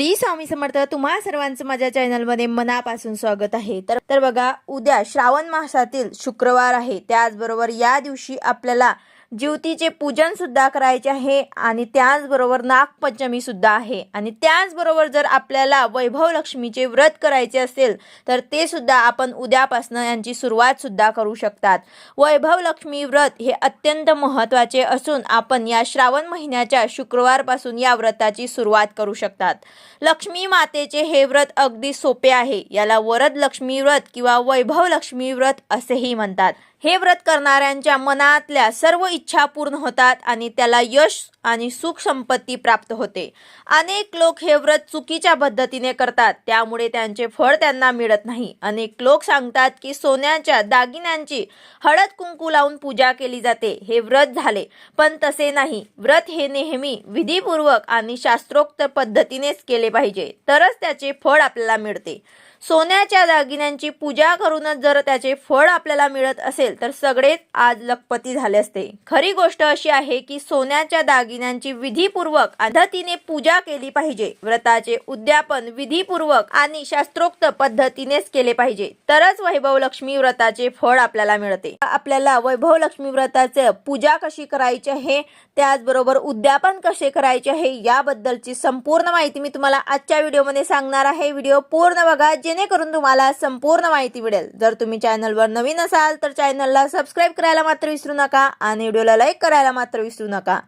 श्री स्वामी समर्थ तुम्हा सर्वांचं माझ्या चॅनलमध्ये मनापासून स्वागत आहे. तर तर बघा उद्या श्रावण मासातील शुक्रवार आहे. त्याचबरोबर या दिवशी आपल्याला ज्योतीचे पूजन सुद्धा करायचे आहे आणि त्याचबरोबर नागपंचमी सुद्धा आहे. आणि त्याचबरोबर जर आपल्याला वैभव लक्ष्मीचे व्रत करायचे असेल तर ते सुद्धा आपण उद्यापासून यांची सुरुवात सुद्धा करू शकतात. वैभव लक्ष्मी व्रत हे अत्यंत महत्त्वाचे असून आपण या श्रावण महिन्याच्या शुक्रवारपासून या व्रताची सुरुवात करू शकतात. लक्ष्मी मातेचे हे व्रत अगदी सोपे आहे. याला वरद लक्ष्मी व्रत किंवा वैभव लक्ष्मी व्रत असेही म्हणतात. हे व्रत करणाऱ्यांच्या मनातल्या सर्व इच्छा पूर्ण होतात आणि त्याला यश आणि सुख संपत्ती प्राप्त होते. अनेक लोक हे व्रत चुकीच्या पद्धतीने करतात त्यामुळे त्यांचे फळ त्यांना मिळत नाही. अनेक लोक सांगतात की सोन्याच्या दागिन्यांची हळद कुंकू लावून पूजा केली जाते. हे व्रत झाले पण तसे नाही. व्रत हे नेहमी विधीपूर्वक आणि शास्त्रोक्त पद्धतीनेच केले पाहिजे तरच त्याचे फळ आपल्याला मिळते. सोन्याच्या दागिन्यांची पूजा करूनच जर त्याचे फळ आपल्याला मिळत असेल तर सगळेच आज लखपती झाले असते. खरी गोष्ट अशी आहे की सोन्याच्या दागिन्यांची विधीपूर्वक पद्धतीने पूजा केली पाहिजे. व्रताचे उद्यापन विधीपूर्वक आणि शास्त्रोक्त पद्धतीनेच केले पाहिजे. तरच वैभव लक्ष्मी व्रताचे फळ आपल्याला मिळते. आपल्याला वैभव लक्ष्मी व्रताचे पूजा कशी करायची आहे त्याचबरोबर उद्यापन कसे करायचे आहे याबद्दलची संपूर्ण माहिती मी तुम्हाला आजच्या व्हिडिओमध्ये सांगणार आहे. व्हिडिओ पूर्ण बघा जेणेकरून तुम्हाला संपूर्ण माहिती मिळेल. जर तुम्ही चॅनलवर नवीन असाल तर चॅनलला सबस्क्राईब करायला मात्र विसरू नका आणि व्हिडिओला लाईक करायला मात्र विसरू नका.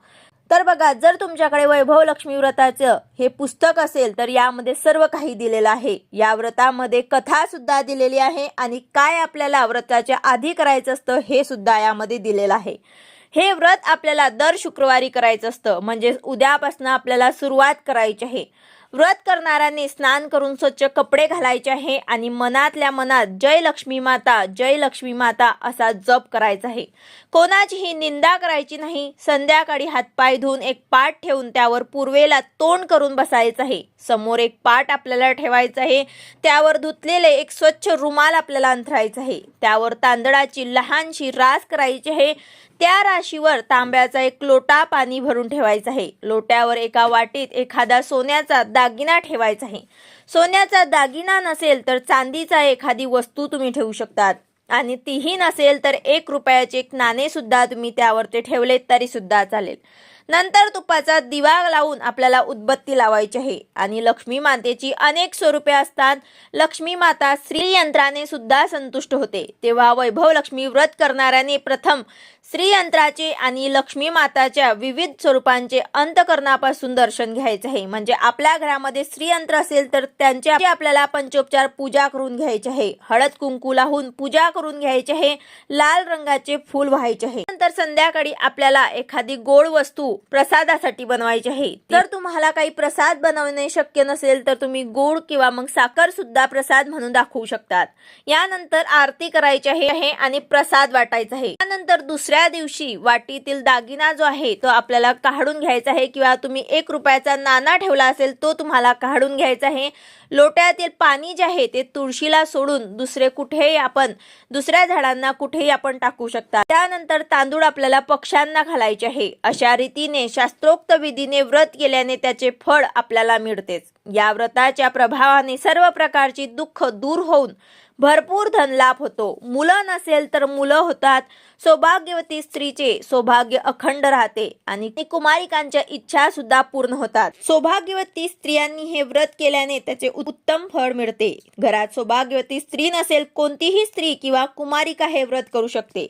तर बघा जर तुमच्याकडे वैभव लक्ष्मी व्रताचं हे पुस्तक असेल तर यामध्ये सर्व काही दिलेलं आहे. या व्रतामध्ये कथा सुद्धा दिलेली आहे आणि काय आपल्याला व्रताच्या आधी करायचं असतं हे सुद्धा यामध्ये दिलेलं आहे. हे व्रत आपल्याला दर शुक्रवारी करायचं असतं. म्हणजे उद्यापासून आपल्याला सुरुवात करायची आहे. व्रत करणाऱ्यांनी स्नान करून स्वच्छ कपडे घालायचे आहे आणि मनातल्या मनात जय लक्ष्मी माता जय लक्ष्मी माता असा जप करायचा आहे. कोणाचीही निंदा करायची नाही. संध्याकाळी हातपाय धुवून एक पाट ठेवून त्यावर पूर्वेला तोंड करून बसायचं आहे. समोर एक पाट आपल्याला ठेवायचं आहे. त्यावर धुतलेले एक स्वच्छ रुमाल आपल्याला अंथरायचं आहे. त्यावर तांदळाची लहानशी रास करायची आहे. त्या राशीवर तांब्याचा एक लोटा पाणी भरून ठेवायचं आहे. लोट्यावर एका वाटीत एखादा सोन्याचा दागिना ठेवायचा आहे. सोन्याचा दागिना नसेल तर चांदीचा एखादी वस्तू तुम्ही ठेवू शकतात. आणि तीही नसेल तर एक रुपयाचे एक नाणे सुद्धा तुम्ही त्यावर ते ठेवले तरी सुद्धा चालेल. नंतर तुपाचा दिवा लावून आपल्याला उदबत्ती लावायची आहे. आणि लक्ष्मी मातेची अनेक स्वरूपे असतात. लक्ष्मी माता श्रीयंत्राने सुद्धा संतुष्ट होते. तेव्हा वैभव लक्ष्मी व्रत करणाऱ्याने प्रथम श्रीयंत्राचे आणि लक्ष्मी माताच्या विविध स्वरूपांचे अंतकरणापासून दर्शन घ्यायचे आहे. म्हणजे आपल्या घरामध्ये श्रीयंत्र असेल तर त्यांचे आपल्याला पंचोपचार पूजा करून घ्यायचे आहे. हळद कुंकू लावून पूजा करून घ्यायचे आहे. लाल रंगाचे फूल व्हायचे आहे. नंतर संध्याकाळी आपल्याला एखादी गोड वस्तू प्रसादासाठी बनवायची आहे. जर तुम्हाला काही प्रसाद बनवणे शक्य नसेल तर तुम्ही गोड किंवा मग साखर सुद्धा प्रसाद म्हणून दाखवू शकतात. यानंतर आरती करायची आहे आणि प्रसाद वाटायचा आहे. त्यानंतर दुसऱ्या दिवशी वाटीतील दागिना जो आहे तो आपल्याला काढून घ्यायचा आहे किंवा तुम्ही एक रुपयाचा नाणा ठेवला असेल तो तुम्हाला काढून घ्यायचा आहे. लोट्यातील पाणी जे आहे ते तुळशीला सोडून दुसरे कुठेही आपण दुसऱ्या झाडांना कुठेही आपण टाकू शकता. त्यानंतर तांदूळ आपल्याला पक्ष्यांना घालायचे आहे. अशा रीतीने शास्त्रोक्त विधीने व्रत केल्याने त्याचे फळ आपल्याला मिळतेच. या व्रताच्या प्रभावाने सर्व प्रकारची दुःख दूर होऊन भरपूर धनलाभ होतो. मुलं नसेल तर मुलं होतात. सौभाग्यवती स्त्रीचे सौभाग्य अखंड राहते आणि कुमारिकांच्या इच्छा सुद्धा पूर्ण होतात. सौभाग्यवती स्त्रियांनी हे व्रत केल्याने त्याचे उत्तम फळ मिळते. घरात सौभाग्यवती स्त्री नसेल कोणतीही स्त्री किंवा कुमारिका हे व्रत करू शकते.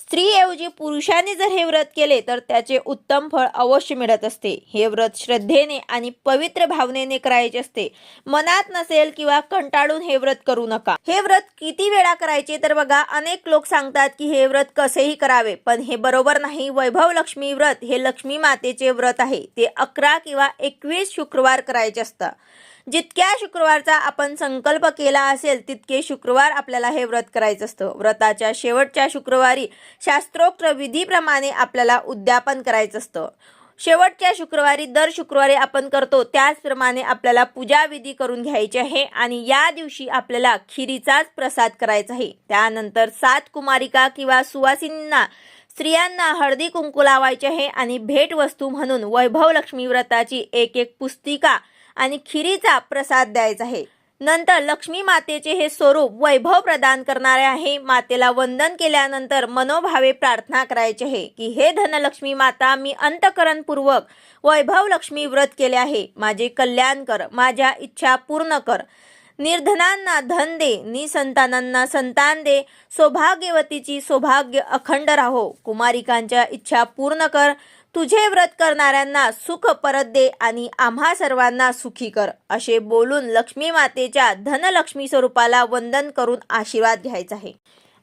स्त्रीऐवजी पुरुषाने जर हे व्रत केले तर त्याचे उत्तम फळ अवश्य मिळत असते. हे व्रत श्रद्धेने आणि पवित्र भावनेने करायचे असते. मनात नसेल किंवा कंटाळून हे व्रत करू नका. हे व्रत किती वेळा करायचे? तर बघा अनेक लोक सांगतात की हे व्रत असेही करावे. पण हे बरोबर नाही. वैभव लक्ष्मी व्रत हे लक्ष्मी मातेचे व्रत आहे. ते अकरा किंवा एकवीस शुक्रवार करायचे असतं. जितक्या शुक्रवारचा आपण संकल्प केला असेल तितके शुक्रवार आपल्याला हे व्रत करायचं असतं. व्रताच्या शेवटच्या शुक्रवारी शास्त्रोक्त विधीप्रमाणे आपल्याला उद्यापन करायचं असतं. शेवटच्या शुक्रवारी दर शुक्रवारी आपण करतो. त्याचप्रमाणे आपल्याला पूजाविधी करून घ्यायची आहे आणि या दिवशी आपल्याला खिरीचाच प्रसाद करायचा आहे. त्यानंतर सात कुमारिका किंवा सुवासिनींना स्त्रियांना हळदी कुंकू लावायचे आहे आणि भेटवस्तू म्हणून वैभव लक्ष्मी व्रताची एक एक पुस्तिका आणि खिरीचा प्रसाद द्यायचा आहे. नंतर लक्ष्मी मातेचे हे स्वरूप वैभव प्रदान करणारे आहे. मातेला वंदन केल्यानंतर मनोभावे प्रार्थना करायची आहे की हे धनलक्ष्मी माता मी अंतकरणपूर्वक वैभव लक्ष्मी व्रत केले आहे. माझे कल्याण कर माझ्या इच्छा पूर्ण कर. निर्धनांना धन दे निसंतानांना संतान दे. सौभाग्यवतीची सौभाग्य अखंड राहो. कुमारिकांच्या इच्छा पूर्ण कर. तुझे व्रत करणाऱ्यांना सुख परत दे आणि आम्हा सर्वांना सुखी कर असे बोलून लक्ष्मी मातेच्या धनलक्ष्मी स्वरूपाला वंदन करून आशीर्वाद घ्यायचा आहे.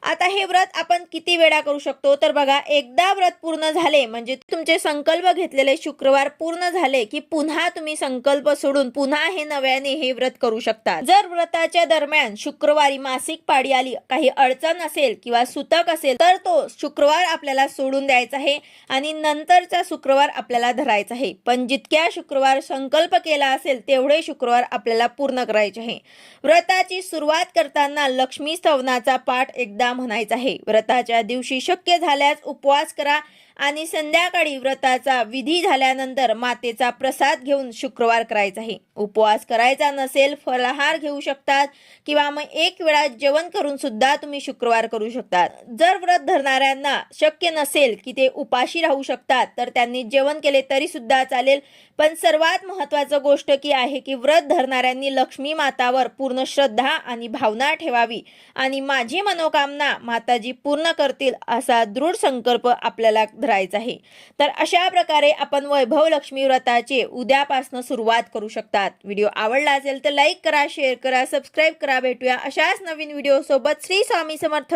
आता हे व्रत आपण किती वेळा करू शकतो? तर बघा एकदा व्रत पूर्ण झाले म्हणजे तुमचे संकल्प घेतलेले शुक्रवार पूर्ण झाले की पुन्हा तुम्ही संकल्प सोडून पुन्हा हे नव्याने हे व्रत करू शकता. जर व्रताच्या दरम्यान शुक्रवारी मासिक पाळी आली काही अडचण असेल किंवा सुतक असेल तर तो शुक्रवार आपल्याला सोडून द्यायचा आहे आणि नंतरचा शुक्रवार आपल्याला धरायचा आहे. पण जितक्या शुक्रवार संकल्प केला असेल तेवढे शुक्रवार आपल्याला पूर्ण करायचे आहे. व्रताची सुरुवात करताना लक्ष्मी स्तवनाचा पाठ एकदा म्हणायचं आहे. व्रताच्या दिवशी शक्य झाल्यास उपवास करा आणि संध्याकाळी व्रताचा विधी झाल्यानंतर मातेचा प्रसाद घेऊन शुक्रवार करायचा आहे. उपवास करायचा नसेल फलाहार घेऊ शकतात किंवा मग एक वेळा जेवण करून सुद्धा तुम्ही शुक्रवार करू शकतात. जर व्रत धरणाऱ्यांना शक्य नसेल की ते उपाशी राहू शकतात तर त्यांनी जेवण केले तरी सुद्धा चालेल. पण सर्वात महत्वाचं गोष्ट की आहे की व्रत धरणाऱ्यांनी लक्ष्मी मातावर पूर्ण श्रद्धा आणि भावना ठेवावी. आणि माझी मनोकामना माताजी पूर्ण करतील असा दृढ संकल्प आपल्याला धरायचा आहे. तर अशा प्रकारे आपण वैभव लक्ष्मी व्रताचे उद्यापासून सुरुवात करू शकतात. व्हिडिओ आवडला असेल तर लाईक करा शेअर करा सबस्क्राईब करा भेटूया अशाच नवीन व्हिडिओ सोबत श्री स्वामी समर्थ.